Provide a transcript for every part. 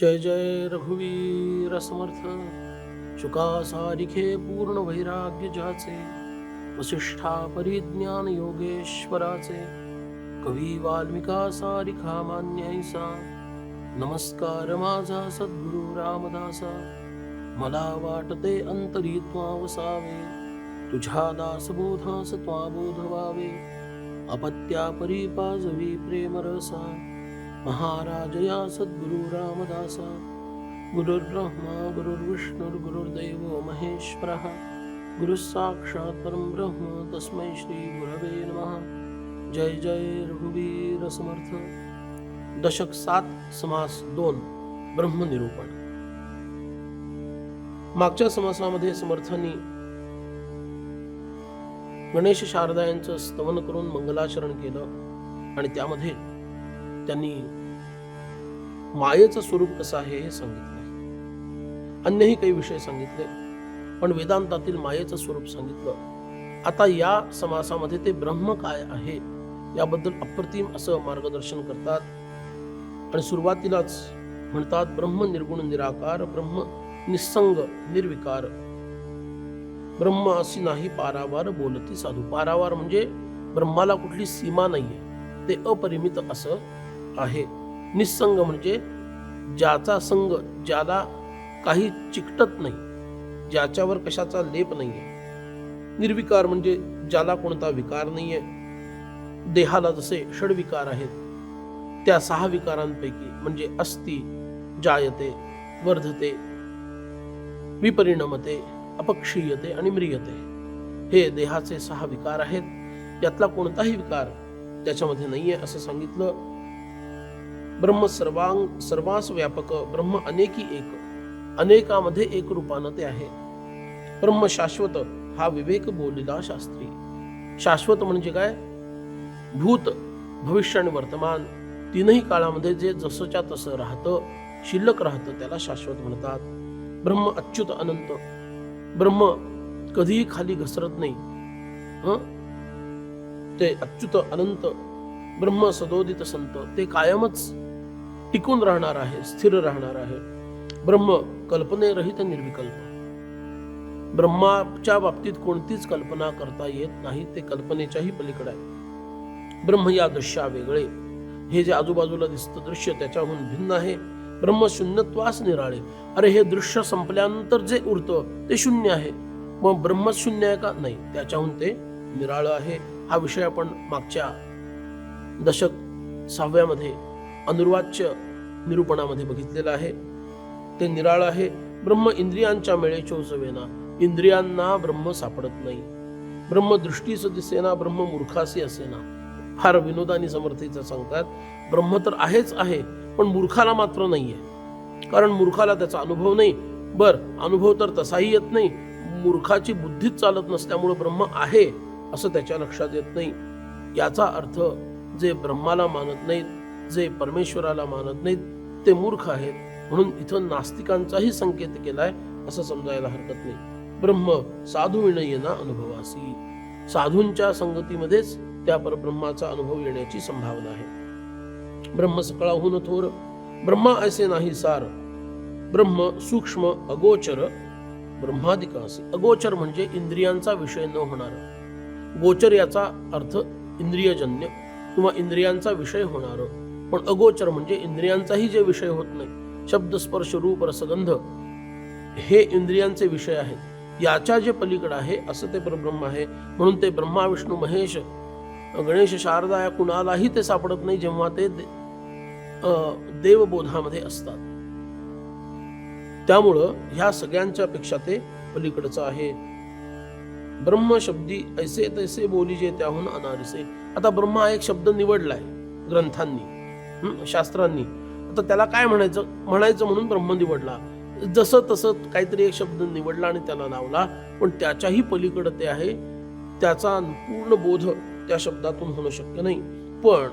जय जय रघुवीर समर्थ. शुका सारिखे पूर्ण वैराग्य जाचे. वसिष्ठा परिज्ञान योगेश्वराचे. कवी वाल्मिका सारिखा मान्यायसा नमस्कार माझा सद्गुरु रामदासा. मला वाटते अंतरी त्वा वसावे तुझ्या दासबोधास त्वा बोध व्हावे अपत्या परिपाजवी प्रेमरसा. महाराज या सद्गुरु रामदासा गुरुर्ब्रह्मा गुरुर्विष्णुर्गुरुर्दैव महेश्वरः गुरुस्साक्षात् परं ब्रह्म तस्मै श्रीगुरवे नमः. जय जय रघुवीर समर्थ. दशक सात समास दोन ब्रह्मनिरूपण. मागच्या समासामध्ये समर्थांनी गणेश शारदा यांचं स्तवन करून मंगलाचरण केलं आणि त्यामध्ये त्यांनी मायेचं स्वरूप कसं आहे हे सांगितलं अन्यही काही विषय सांगितले पण वेदांतातील मायेचं स्वरूप सांगितलं. आता या समासामध्ये ते ब्रह्म काय आहे याबद्दल अप्रतिम असं मार्गदर्शन करतात आणि सुरुवातीलाच म्हणतात ब्रह्म निर्गुण निराकार ब्रह्म निसंग निर्विकार. ब्रह्म अशी नाही पारावार बोलती साधू. पारावार म्हणजे ब्रह्माला कुठली सीमा नाहीये ते अपरिमित असं आहे. निसंग म्हणजे ज्याचा संग ज्याला काही चिकटत नाही ज्याच्यावर कशाचा लेप नाहीये. निर्विकार म्हणजे ज्याला कोणता विकार नाहीये. देहाला जसे षडविकार आहेत त्या सहा विकारांपैकी म्हणजे अस्थि जायते वर्धते विपरिणमते अपक्षीयते आणि म्रियते. हे देहाचे सहा विकार आहेत. यातला कोणताही विकार त्याच्यामध्ये नाहीये असं सांगितलं. ब्रह्म सर्वांग सर्वांस व्यापक ब्रह्म अनेकी एक अनेकामध्ये एक रूपानं ते आहे. ब्रह्म शाश्वत हा विवेक बोललेला शास्त्री. शाश्वत म्हणजे काय? भूत भविष्य आणि वर्तमान तीनही काळामध्ये जे जसंच्या तसं राहतं शिल्लक राहतं त्याला शाश्वत म्हणतात. ब्रह्म अच्युत अनंत. ब्रह्म कधीही खाली घसरत नाही. ते अच्युत अनंत ब्रह्म सदोदित संत ते कायमच टिकून राहणार आहे स्थिर राहणार आहे. ब्रह्म कल्पनेरहित निर्विकल्प. ब्रह्माच्या बाबतीत कोणतीच कल्पना करता येत नाही ते कल्पनेच्याही पलीकडे आहे. ब्रह्म या दृश्या वेगळे. हे जे आजूबाजूला दिसतं दृश्य त्याच्याहून भिन्न आहे. ब्रह्म शून्यत्वास निराळे. अरे हे दृश्य संपल्यानंतर जे उरतं ते शून्य आहे. मग ब्रह्म शून्य आहे का? नाही. त्याच्याहून ते निराळं आहे. हा विषय आपण मागच्या दशक सहाव्यामध्ये अनुर्वाच्य निरूपणामध्ये बघितलेलं आहे. ते निराळ आहे. ब्रह्म इंद्रियांच्या मेळे चोचवेना. इंद्रियांना ब्रह्म सापडत नाही. ब्रह्म दृष्टीस दिसेना ब्रह्म मूर्खासी असेना. फार विनोदानी समर्थीचं सांगतात. ब्रह्म तर आहेच आहे पण मूर्खाला मात्र नाही आहे कारण मूर्खाला त्याचा अनुभव नाही. बर अनुभव तर तसाही येत नाही. मूर्खाची बुद्धीच चालत नसल्यामुळे ब्रह्म आहे असं त्याच्या लक्षात येत नाही. याचा अर्थ जे ब्रह्माला मानत नाहीत जे परमेश्वराला मानत नाहीत ते मूर्ख आहेत. म्हणून इथं नास्तिकांचाही संकेत केलाय असं समजायला हरकत नाही. ब्रह्म साधू विनयना अनुभवासी. साधूंच्या संगतीमध्येच त्या परब्रह्माचा अनुभव येण्याची संभावना आहे. ब्रह्म सकाळहून थोर ब्रह्मा ऐसे नाही सार. ब्रह्म सूक्ष्म अगोचर ब्रह्मादिकासी. अगोचर म्हणजे इंद्रियांचा विषय न होणार. गोचर याचा अर्थ इंद्रियजन्य किंवा इंद्रियांचा विषय होणार. पण अगोचर म्हणजे इंद्रियांचाही जे विषय होत नाही शब्द स्पर्श रूप रसगंध हे इंद्रियांचे विषय आहेत. याच्या जे पलीकडे आहे असं ते परब्रह्म आहे. म्हणून ते ब्रह्मा विष्णू महेश गणेश शारदा या कुणालाही ते सापडत नाही जेव्हा ते दे- अं, देवबोधामध्ये असतात. त्यामुळं ह्या सगळ्यांच्या पेक्षा ते पलीकडचं आहे. ब्रह्म शब्दी ऐसे तैसे बोली जे त्याहून अनारिसे. आता ब्रह्मा हा एक शब्द निवडलाय ग्रंथांनी. शास्त्रांनी. आता त्याला काय म्हणायचं? म्हणायचं म्हणून ब्रह्म निवडला. जसं तसं काहीतरी एक शब्द निवडला आणि त्याला लावला. पण त्याच्याही पलीकडं ते आहे. त्याचा पूर्ण बोध त्या शब्दातून होणं शक्य नाही. पण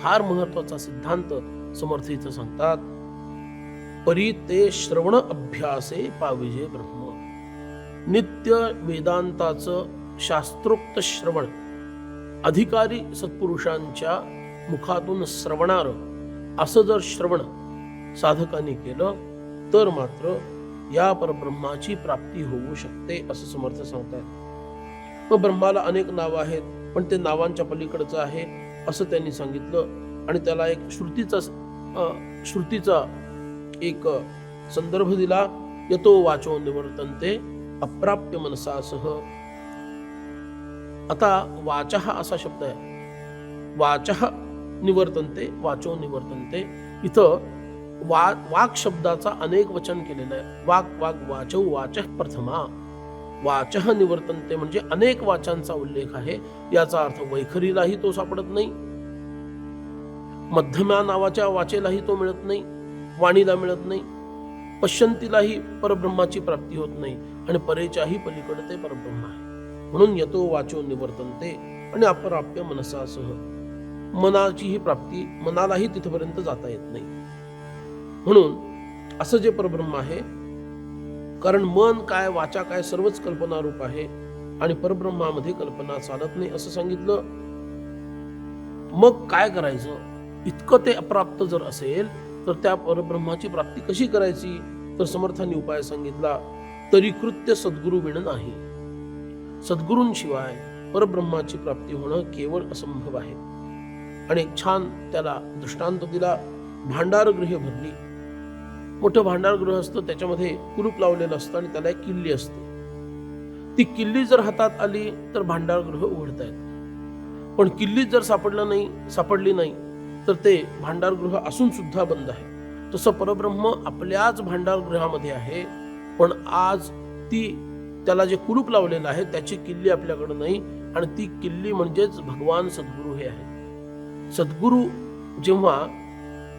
फार महत्त्वाचा सिद्धांत समर्थ इथं सांगतात. परी ते श्रवण अभ्यासे पाविजे ब्रह्म. नित्य वेदांताचं शास्त्रोक्त श्रवण. अधिकारी सत्पुरुषांच्या मुखातून श्रवणारं असं जर श्रवण साधकाने केलं तर मात्र या परब्रह्माची प्राप्ती होऊ शकते असं समर्थ सांगतायत. मग ब्रह्माला अनेक नावं आहेत पण ते नावांच्या पलीकडचं आहे असं त्यांनी सांगितलं. आणि त्याला एक श्रुतीचा श्रुतीचा एक संदर्भ दिला. यतो वाचो निवर्तनते अप्राप्य मनसासह आता वाच हा असा शब्द आहे. वाचः निवर्तनते वाचो निवर्तनते. इथं वा वाक शब्दाचा अनेक वचन केलेलं आहे. वाक वाक वाचो वाच प्रथमा. वाच निवर्तनते म्हणजे अनेक वाचांचा उल्लेख आहे. याचा अर्थ वैखरीलाही तो सापडत नाही. मध्यम्या नावाच्या वाचेलाही तो मिळत नाही. वाणीला मिळत नाही. पश्यंतीलाही परब्रह्माची प्राप्ती होत नाही आणि परेच्याही पलीकडे ते परब्रह्म आहे. म्हणून येतो वाचो निवर्तनते आणि अप्राप्य मनसासह. मनाची ही प्राप्ती मनालाही तिथपर्यंत जाता येत नाही. म्हणून असं जे परब्रह्म आहे कारण मन काय वाचा काय सर्वच कल्पना रूप आहे आणि परब्रह्मामध्ये कल्पना चालत नाही असं सांगितलं मग काय करायचं? इतकं ते अप्राप्त जर असेल तर त्या परब्रह्माची प्राप्ती कशी करायची? तर समर्थांनी उपाय सांगितला तरी कृत्य सद्गुरु विण नाही. सद्गुरूंशिवाय परब्रह्माची प्राप्ती होणं केवळ असंभव आहे. आणि एक छान त्याला दृष्टांत दिला. भांडारगृह भरली. मोठं भांडारगृह असतं त्याच्यामध्ये कुलूप लावलेलं असतं आणि त्याला एक किल्ली असते. ती किल्ली जर हातात आली तर भांडारगृह उघडता येतं. पण किल्ली जर सापडलं नाही सापडली नाही तर ते भांडारगृह असून सुद्धा बंद आहे. तसं परब्रह्म आपल्याच भांडारगृहामध्ये आहे पण आज ती त्याला जे कुलूप लावलेलं आहे त्याची किल्ली आपल्याकडं नाही आणि ती किल्ली म्हणजेच भगवान सद्गुरू हे आहे सद्गुरू जेव्हा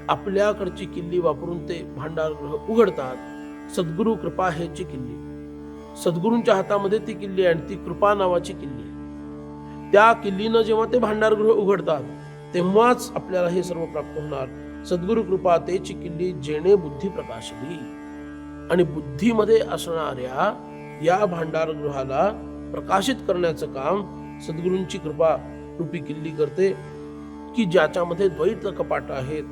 आपल्याकडची किल्ली वापरून ते भांडारगृह उघडतात सद्गुरू कृपा ह्याची किल्ली. सद्गुरूंच्या हातामध्ये ती किल्ली आहे आणि ती कृपा नावाची किल्ली आहे. त्या किल्लीनं जेव्हा ते भांडारगृह उघडतात तेव्हाच आपल्याला हे सर्व प्राप्त होणार. सद्गुरु कृपा तेची किल्ली जेणे बुद्धी प्रकाशली आणि बुद्धीमध्ये असणाऱ्या या भांडारगृहाला प्रकाशित करण्याचं काम सद्गुरूंची कृपा रूपी किल्ली करते. की ज्याच्यामध्ये द्वैत कपाट आहेत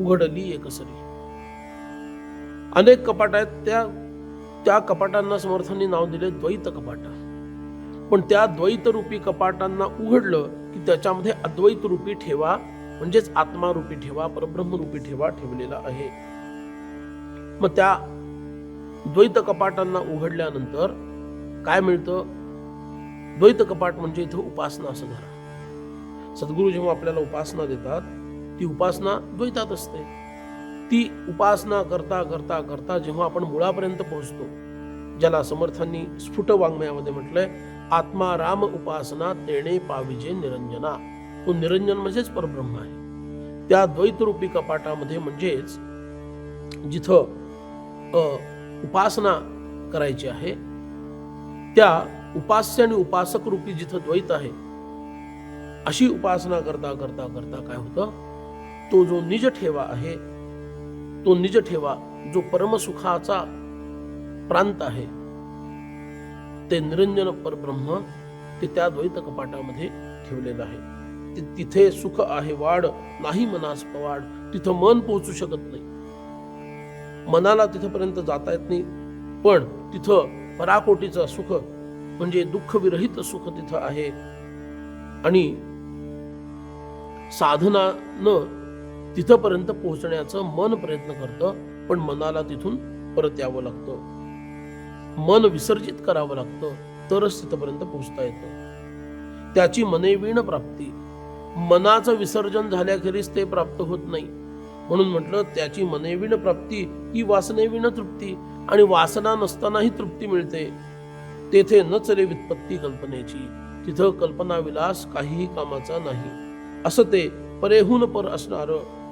उघडली एकसरी अनेक कपाट आहेत त्या त्या कपाटांना समर्थांनी नाव दिले द्वैत कपाट. पण त्या द्वैत रूपी कपाटांना उघडलं की त्याच्यामध्ये अद्वैत रूपी ठेवा म्हणजेच आत्मारूपी ठेवा परब्रह्मरूपी ठेवा ठेवलेला आहे. मग त्या द्वैत कपाटांना उघडल्यानंतर काय मिळतं? द्वैत कपाट म्हणजे इथं उपासना असं धरा. सद्गुरू जेव्हा हो आपल्याला उपासना देतात. ती उपासना द्वैतात असते. ती उपासना करता करता करता जेव्हा आपण मुळापर्यंत पोहोचतो ज्याला समर्थांनी स्फुट वाङ्मयामध्ये म्हटलंय आत्मा राम उपासना तेणे पाविजे निरंजना. तो निरंजन म्हणजेच परब्रह्म आहे. त्या द्वैतरूपी कपाटामध्ये म्हणजेच जिथं उपासना करायची आहे त्या उपास्य आणि उपासक रूपी जिथं द्वैत आहे अशी उपासना करता करता करता काय होतं? तो जो निज ठेवा आहे तो निज ठेवा जो परमसुखाचा प्रांत आहे ते निरंजन परब्रह्म ते त्या द्वैत कपाटामध्ये ठेवलेलं आहे. ते- तिथे सुख आहे वाढ नाही मनास पवाड तिथं मन पोहोचू शकत नाही. मनाला तिथपर्यंत जाता येत नाही पण तिथं पराकोटीचं सुख म्हणजे दुःख विरहित सुख तिथं आहे. आणि साधनानं तिथपर्यंत पोहोचण्याचं मन प्रयत्न करतं पण मनाला तिथून परत यावं लागतं. मन विसर्जित करावं लागतं तरच तिथपर्यंत पोहोचता येतं. त्याची मनेवीण प्राप्ती. मनाचं विसर्जन झाल्याखेरीज ते प्राप्त होत नाही. म्हणून म्हटलं त्याची मनेवीण प्राप्ती ही वासनेविण तृप्ती आणि वासना नसतानाही तृप्ती मिळते. तेथे न चले व्युत्पत्ती कल्पनेची. तिथं कल्पनाविलास काहीही कामाचा नाही. असं ते परेहून पर असणार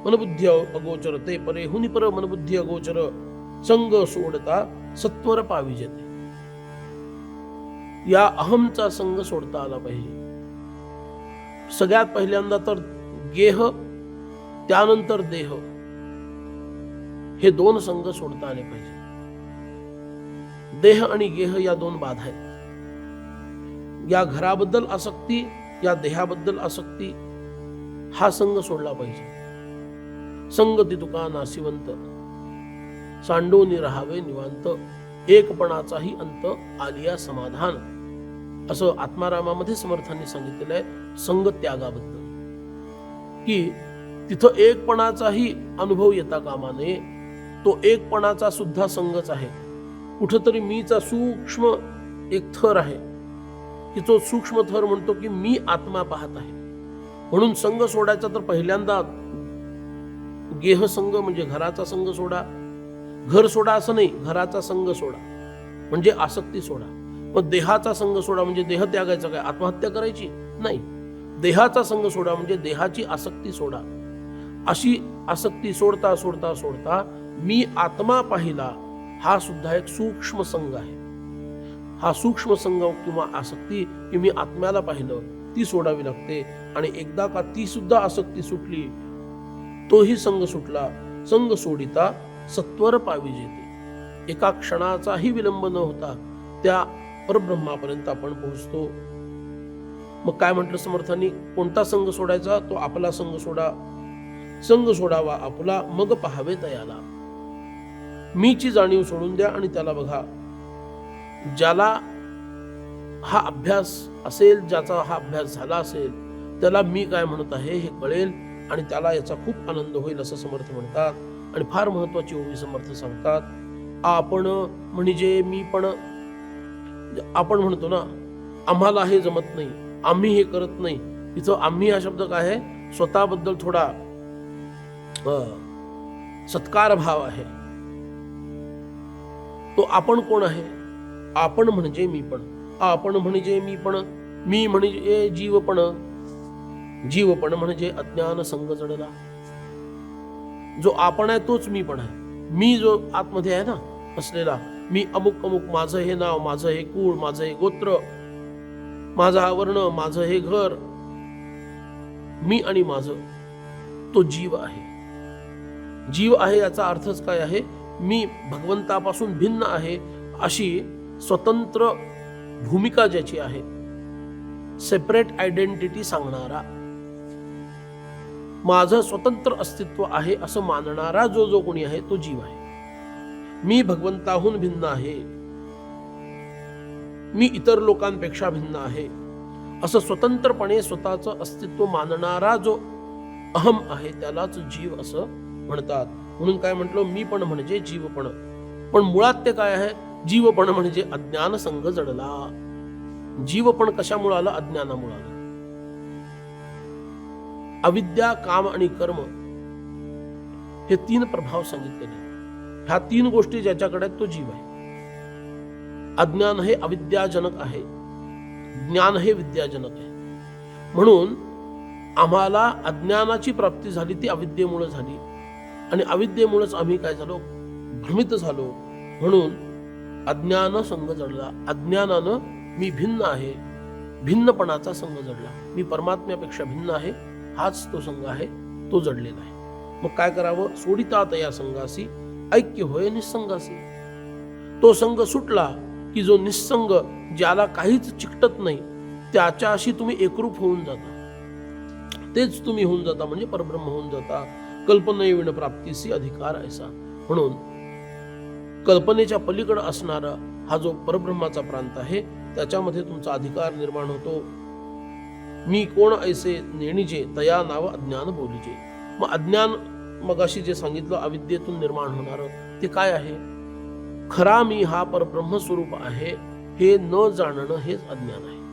मनबुद्धी अगोचर ते परेहुनी पर मनबुद्धी अगोचर संग सोडता सत्वर पाविजेते या अहमचा संग सोडता आला पाहिजे. सगळ्यात पहिल्यांदा तर गेह त्यानंतर देह. हे दोन संघ सोडता आले पाहिजे. देह आणि गेह या दोन बाधा आहेत. या घराबद्दल आसक्ती या देहाबद्दल आसक्ती हा संघ सोडला पाहिजे. संग ती तुका नाशिवंत सांडोनी राहावे निवांत. एकपणाचाही अंत आलिया समाधान. असं आत्मारामामध्ये समर्थांनी सांगितलेलं आहे संग त्यागाबद्दल. की तिथं एकपणाचाही अनुभव येता कामा नये. तो एकपणाचा सुद्धा संगच आहे. कुठंतरी मीचा सूक्ष्म एक थर आहे. की तो सूक्ष्म थर म्हणतो की मी आत्मा पाहत आहे. म्हणून संघ सोडायचा तर पहिल्यांदा गेह संघ म्हणजे घराचा संघ सोडा. घर सोडा असं नाही घराचा संघ सोडा. म्हणजे आसक्ती सोडा. मग देहाचा संघ सोडा म्हणजे देह त्यागायचा काय? आत्महत्या करायची? नाही. देहाचा संघ सोडा म्हणजे देहाची आसक्ती सोडा. अशी आसक्ती सोडता सोडता सोडता मी आत्मा पाहिला हा सुद्धा एक सूक्ष्म संघ आहे. हा सूक्ष्म संघ किंवा आसक्ती की मी आत्म्याला पाहिलं. ती सोडावी लागते आणि एकदा का ती सुद्धा आसक्ती सुटली तोही संघ सुटला. संघ सोडिता सत्वर पावी जेते. एका क्षणाचाही विलंब न होता त्या परब्रह्मापर्यंत आपण पोहोचतो. मग काय म्हटलं समर्थांनी? कोणता संघ सोडायचा? तो आपला संघ सोडा. संघ सोडावा आपला मग पहावे तयाला मीची जाणीव सोडून द्या आणि त्याला बघा. ज्याला हा अभ्यास असेल ज्याचा हा अभ्यास झाला असेल त्याला मी काय म्हणत आहे हे कळेल आणि त्याला याचा खूप आनंद होईल असं समर्थ म्हणतात. आणि फार महत्वाची ओळी समर्थ सांगतात. आपण म्हणजे मी पण आपण म्हणतो ना आम्हाला हे जमत नाही आम्ही हे करत नाही. इथं आम्ही हा शब्द काय आहे? स्वतःबद्दल थोडा सत्कार भाव आहे. तो आपण कोण आहे? आपण म्हणजे मी पण. आपण म्हणजे मी पण मी म्हणजे जीवपण जीवपण म्हणजे अज्ञान संग जडला. जो आपण आहे तोच मी पण आहे. मी जो आतमध्ये आहे ना असलेला मी अमुक अमुक माझं हे नाव माझं हे कुळ माझं हे गोत्र माझा हा वर्ण माझं हे घर मी आणि माझं तो जीव आहे. जीव आहे याचा अर्थच काय आहे? मी भगवंतापासून भिन्न आहे अशी स्वतंत्र भूमिका ज्याची आहे सेपरेट आयडेंटिटी सांगणारा माझं स्वतंत्र अस्तित्व आहे असं मानणारा जो जो कोणी आहे तो जीव आहे. मी भगवंताहून भिन्न आहे. मी इतर लोकांपेक्षा भिन्न आहे. असं स्वतंत्रपणे स्वतःचं अस्तित्व मानणारा जो अहम आहे त्यालाच जीव असं म्हणतात. म्हणून काय म्हटलं? मी पण म्हणजे जीवपण पण मुळात ते काय आहे? जीवपण म्हणजे अज्ञान संघ जडला. जीवपण कशामुळे आलं? अज्ञानामुळे आलं. अविद्या काम आणि कर्म हे तीन प्रभाव सांगितलेले ह्या तीन गोष्टी ज्याच्याकडे तो जीव आहे. अज्ञान हे अविद्याजनक आहे. ज्ञान हे विद्याजनक आहे. म्हणून आम्हाला अज्ञानाची प्राप्ती झाली ती अविद्येमुळे झाली. आणि अविद्येमुळेच आम्ही काय झालो? भ्रमित झालो. म्हणून अज्ञान संघ जडला. अज्ञानानं मी भिन्न आहे. भिन्नपणाचा संघ जडला. मी परमात्म्यापेक्षा भिन्न आहे. हाच तो संघ आहे. तो जडलेला आहे. मग काय करावं? सोडितात या संघासी. ऐक्य होय निसंगासी. तो संघ सुटला की जो निसंग ज्याला काहीच चिकटत नाही त्याच्याशी तुम्ही एकरूप होऊन जाता. तेच तुम्ही होऊन जाता म्हणजे परब्रह्म होऊन जाता. कल्पना विण प्राप्तीसी अधिकार ऐसा. म्हणून कल्पनेच्या पलीकडे असणारा हा जो परब्रह्माचा प्रांत आहे त्याच्यामध्ये तुमचा अधिकार निर्माण होतो. मी कोण ऐसे नेणीजे तया नाव अज्ञान बोलीजे. मग अज्ञान मगाशी जे सांगितलं अविद्येतून निर्माण होणार ते काय आहे? खरा मी हा परब्रह्म स्वरूप आहे हे न जाणणं हेच अज्ञान आहे.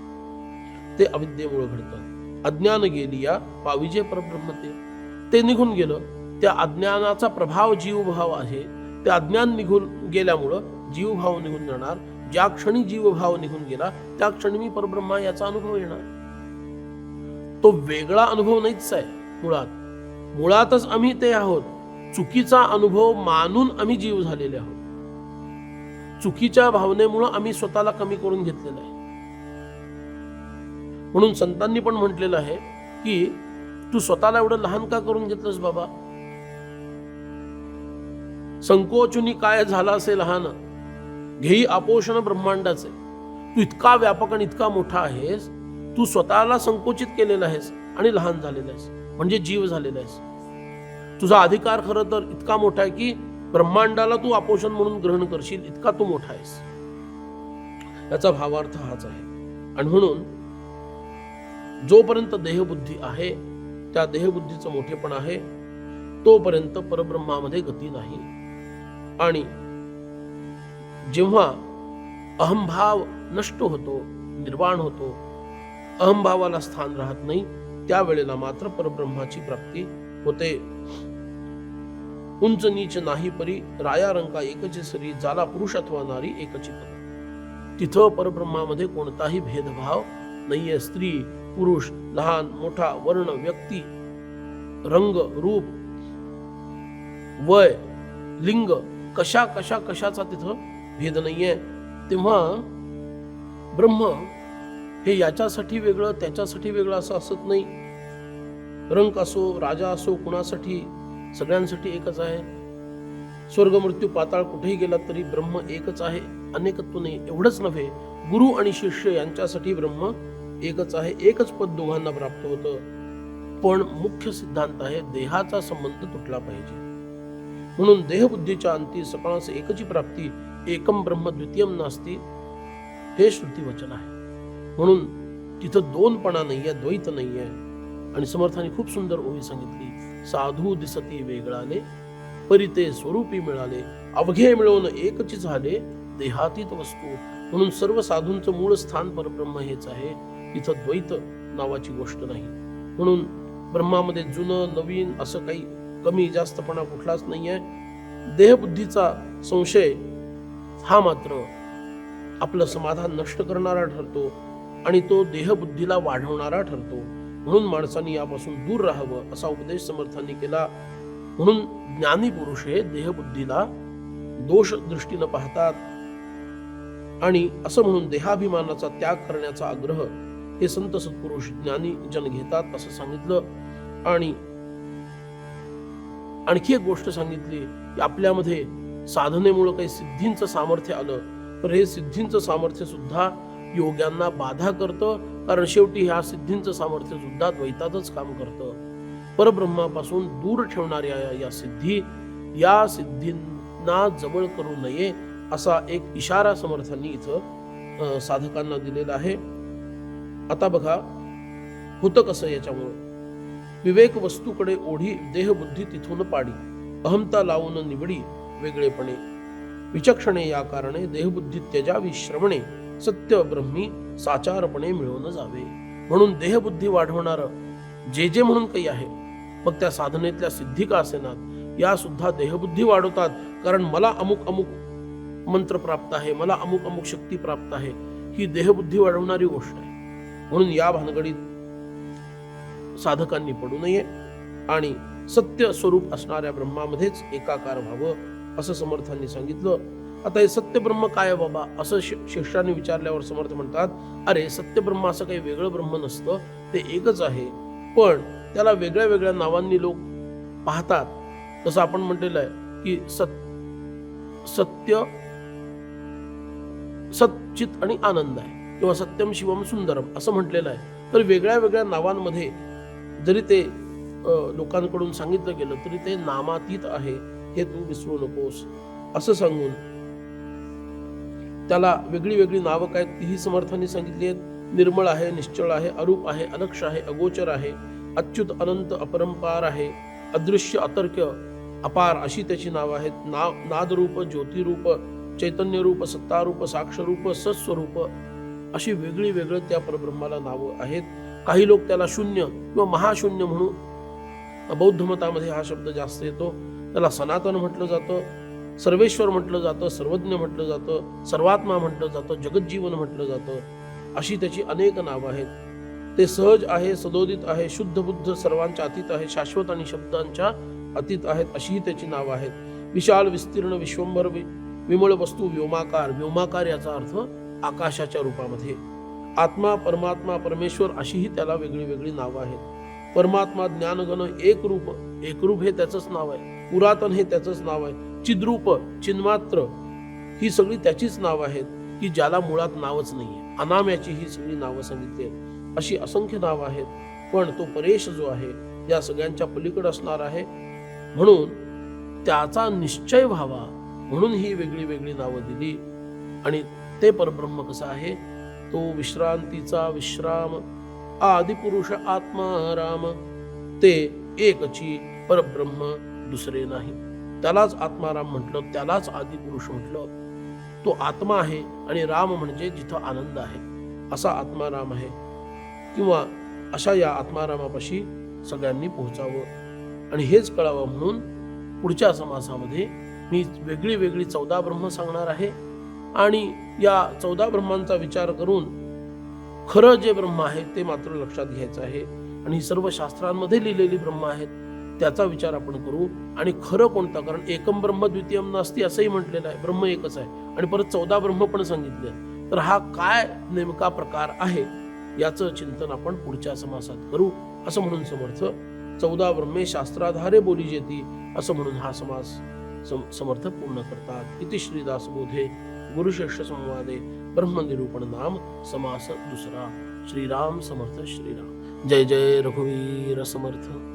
ते अविद्येमुळे घडतं. अज्ञान गेली या पाविजे परब्रह्म ते. ते निघून गेलं. त्या अज्ञानाचा प्रभाव जीवभाव आहे. ते अज्ञान निघून गेल्यामुळं जीवभाव निघून जाणार. ज्या क्षणी जीवभाव निघून गेला त्या क्षणी मी परब्रह्मा याचा अनुभव येणार तो वेगळा अनुभव नाहीच आहे मुळात. मुळातच आम्ही ते आहोत. चुकीचा अनुभव मानून आम्ही जीव झालेले आहोत. चुकीच्या भावनेमुळं आम्ही स्वतःला कमी करून घेतलेलं आहे. म्हणून संतांनी पण म्हटलेलं आहे की तू स्वतःला एवढं लहान का करून घेतलंस बाबा? संकोचुनी काय झाला असे लहान घेई आपोषण ब्रह्मांडाचे. तू इतका व्यापक आणि इतका मोठा आहेस तू स्वतःला संकोचित केलेला आहेस आणि लहान झालेला आहेस म्हणजे जीव झालेला आहेस. तुझा अधिकार खरं तर इतका मोठा आहे की ब्रह्मांडाला तू आपोषण म्हणून ग्रहण करशील इतका तू मोठा आहेस. याचा भावार्थ हाच आहे. आणि म्हणून जोपर्यंत देहबुद्धी आहे त्या देहबुद्धीचं मोठेपण आहे तोपर्यंत परब्रह्मामध्ये गती नाही. आणि जेव्हा अहंभाव नष्ट होतो निर्वाण होतो अहंभावाला स्थान राहत नाही त्यावेळेला मात्र परब्रह्माची प्राप्ती होते. उंच नीच नाही परी राया रंका एकची सरी जाला पुरुष अथवा नारी एकची पद तिथं परब्रह्मामध्ये कोणताही भेदभाव नाहीये. स्त्री पुरुष लहान मोठा वर्ण व्यक्ती रंग रूप वय लिंग कशा कशा कशाचा तिथं भेद नाही आहे तेव्हा ब्रह्म हे याच्यासाठी वेगळं त्याच्यासाठी वेगळं असं असत नाही. रंग असो राजा असो कुणासाठी सगळ्यांसाठी एकच आहे. स्वर्ग मृत्यू पाताळ कुठेही गेला तरी ब्रह्म एकच आहे. अनेकत्व नाही एवढंच नव्हे गुरु आणि शिष्य यांच्यासाठी ब्रह्म एकच आहे. एकच पद दोघांना प्राप्त होतं. पण मुख्य सिद्धांत आहे देहाचा संबंध तुटला पाहिजे. म्हणून देहबुद्धीच्या अंती सकाळस एकची प्राप्ती एकम ब्रह्म द्वितीयम नास्ती हे श्रुती वचन आहे. म्हणून तिथं दोनपणा नाही आहे द्वैत नाही आहे आणि समर्थाने खूप सुंदर ओवी सांगितली साधू दिसती वेगळाले परिते स्वरूपी मिळाले अवघे मिळवून एकची झाले देहातीत वस्तू. म्हणून सर्व साधूंचं मूळ स्थान परब्रह्म हेच आहे तिथं द्वैत नावाची गोष्ट नाही. म्हणून ब्रह्मामध्ये जुनं नवीन असं काही कमी जास्तपणा कुठलाच नाही आहे देहबुद्धीचा संशय हा मात्र आपलं समाधान नष्ट करणारा ठरतो आणि तो देहबुद्धीला वाढवणारा ठरतो. म्हणून माणसाने यापासून दूर राहावं असा उपदेश समर्थांनी केला. म्हणून ज्ञानी पुरुष हे देहबुद्धीला दोष दृष्टीनं पाहतात. आणि असं म्हणून देहाभिमानाचा त्याग करण्याचा आग्रह हे संत सत्पुरुष ज्ञानी जन घेतात असं सांगितलं. आणि आणखी एक गोष्ट सांगितली की आपल्यामध्ये साधनेमुळं काही सिद्धींचं सामर्थ्य आलं तर हे सिद्धींचं सामर्थ्य सुद्धा योग्यांना बाधा करतं कारण शेवटी ह्या सिद्धींचं सामर्थ्य सुद्धा द्वैतातच काम करतं. परब्रह्मापासून दूर ठेवणाऱ्या या- सिद्धी या सिद्धींना जवळ करू नये असा एक इशारा समर्थांनी इथं साधकांना दिलेला आहे. आता बघा होतं कसं याच्यामुळं? विवेक वस्तूकडे ओढी देहबुद्धी तिथून पाडी. अहमता लावून निवडी वेगळेपणे. विचक्षणे या कारणे देहबुद्धी त्यजावी श्रवणे सत्य ब्रह्मी साचारपणे मिळवून जावे. म्हणून देहबुद्धी वाढवणार जे जे म्हणून काही आहे मग त्या साधनेतल्या सिद्धी का असेनात या सुद्धा देहबुद्धी वाढवतात. कारण मला अमुक अमुक मंत्र प्राप्त आहे मला अमुक अमुक शक्ती प्राप्त आहे ही देहबुद्धी वाढवणारी गोष्ट आहे. म्हणून या भानगडीत साधकांनी पडू नये आणि सत्य स्वरूप असणाऱ्या ब्रह्मामध्येच एकाकार व्हावं असं समर्थांनी सांगितलं. आता हे सत्य ब्रह्म काय बाबा? असं शि- शिष्याने विचारल्यावर समर्थ म्हणतात अरे सत्य ब्रह्म असं काही वेगळं ब्रह्म नसतं ते एकच आहे. पण त्याला वेगळ्या वेगळ्या नावांनी लोक पाहतात. तसं आपण म्हटलेलं आहे की सत सत्य सच्चित आणि आनंद आहे. किंवा सत्यम शिवम सुंदरम असं म्हटलेलं आहे. तर वेगळ्या वेगळ्या नावांमध्ये जरी ते लोकांकडून सांगितलं गेलं तरी ते नामातीत आहे हे तू विसरू नकोस असं सांगून त्याला वेगळी वेगळी नावं काय तीही समर्थांनी सांगितली आहेत. निर्मळ आहे निश्चळ आहे अरूप आहे अलक्ष आहे अगोचर आहे अच्युत अनंत अपरंपार आहे अदृश्य अतर्क्य अपार अशी त्याची नावं आहेत. नाव नादरूप ज्योतिरूप चैतन्यरूप सत्तारूप साक्षरूप सस्वरूप अशी वेगळी वेगळं त्या परब्रह्माला नावं आहेत. काही लोक त्याला शून्य किंवा महाशून्य म्हणून बौद्ध मतामध्ये हा शब्द जास्त येतो. त्याला सनातन म्हटलं जातं सर्वेश्वर म्हटलं जातं सर्वज्ञ म्हटलं जातं सर्वात्मा म्हटलं जातं जगज्जीवन म्हटलं जातं अशी त्याची अनेक नावं आहेत. ते सहज आहे सदोदित आहे शुद्ध बुद्ध सर्वांच्या अतीत आहे शाश्वत आणि शब्दांच्या अतीत आहेत अशीही त्याची नावं आहेत. विशाल विस्तीर्ण विश्वंभर वि- विमळ वस्तू व्योमाकार. व्योमाकार याचा अर्थ आकाशाच्या रूपामध्ये. आत्मा परमात्मा परमेश्वर अशीही त्याला वेगळी वेगळी नावं आहेत. परमात्मा ज्ञानगण एक रूप हे त्याचंच नाव आहे. पुरातन हे त्याचंच नाव आहे. चिद्रूप चिन्मात्र ही सगळी त्याचीच नावं आहेत की ज्याला मुळात नावच नाहीये. अनाम्याची ही सगळी नावं सांगितली आहेत. अशी असंख्य नावं आहेत. पण तो परेश जो आहे या सगळ्यांच्या पलीकडे असणार आहे. म्हणून त्याचा निश्चय व्हावा म्हणून ही वेगळी वेगळी नावं दिली. आणि ते परब्रह्म कसं आहे? तो विश्रांतीचा विश्राम आदिपुरुष आत्मा राम ते एकची परब्रह्म दुसरे नाही. त्यालाच आत्माराम म्हटलं त्यालाच आदिपुरुष म्हटलं. तो आत्मा आहे आणि राम म्हणजे जिथं आनंद आहे असा आत्माराम आहे. किंवा अशा या आत्मारामापाशी सगळ्यांनी पोहोचावं. आणि हेच कळावं म्हणून पुढच्या समासामध्ये मी वेगळी वेगळी चौदा ब्रह्म सांगणार आहे. आणि या चौदा ब्रह्मांचा विचार करून खरं जे ब्रह्म आहे ते मात्र लक्षात घ्यायचं आहे. आणि ही सर्व शास्त्रांमध्ये लिहिलेली ब्रह्म आहेत त्याचा विचार आपण करू. आणि खरं कोणता? कारण एकम ब्रह्म द्वितीयम नास्ती असंही म्हटलेलं आहे. ब्रह्म एकच आहे. आणि परत चौदा ब्रह्म पण सांगितले तर हा काय नेमका प्रकार आहे याचं चिंतन आपण पुढच्या समासात करू. असं म्हणून समर्थ चौदा ब्रह्मे शास्त्राधारे बोली जेती असं म्हणून हा समास सम- समर्थ पूर्ण करतात. इति श्रीदास बोधे गुरुशिष्य संवादे ब्रह्मनिरूपण नाम समास दुसरा। श्रीराम समर्थ श्रीराम। जय जय रघुवीर समर्थ।